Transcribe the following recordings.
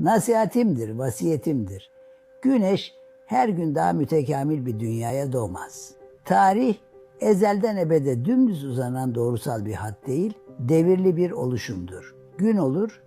Nasihatimdir, vasiyetimdir. Güneş her gün daha mütekamil bir dünyaya doğmaz. Tarih ezelden ebede dümdüz uzanan doğrusal bir hat değil, devirli bir oluşumdur. Gün olur,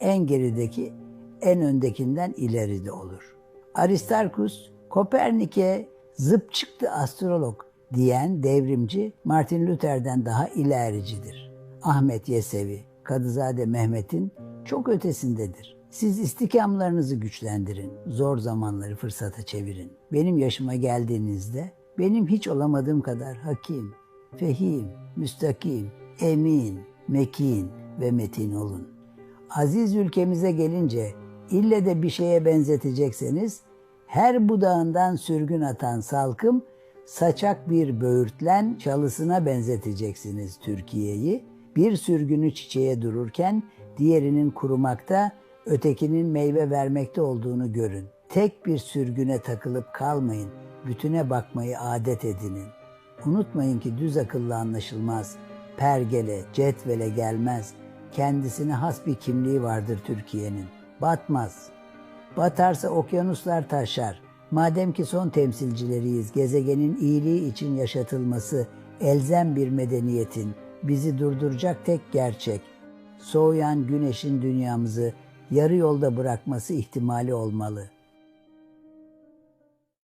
en gerideki en öndekinden ileride olur. Aristarkus, Kopernik'e zıp çıktı astrolog diyen devrimci Martin Luther'den daha ilericidir. Ahmet Yesevi, Kadızade Mehmet'in çok ötesindedir. Siz istikamlarınızı güçlendirin, zor zamanları fırsata çevirin. Benim yaşıma geldiğinizde benim hiç olamadığım kadar hakim, fehim, müstakim, emin, mekin ve metin olun. Aziz ülkemize gelince ille de bir şeye benzetecekseniz her budağından sürgün atan salkım saçak bir böğürtlen çalısına benzeteceksiniz Türkiye'yi. Bir sürgünü çiçeğe dururken diğerinin kurumakta, ötekinin meyve vermekte olduğunu görün. Tek bir sürgüne takılıp kalmayın, bütüne bakmayı adet edinin. Unutmayın ki düz akıllı anlaşılmaz, pergele, cetvele gelmez. Kendisine has bir kimliği vardır Türkiye'nin. Batmaz. Batarsa okyanuslar taşar. Madem ki son temsilcileriyiz, gezegenin iyiliği için yaşatılması elzem bir medeniyetin bizi durduracak tek gerçek. Soğuyan güneşin dünyamızı yarı yolda bırakması ihtimali olmalı.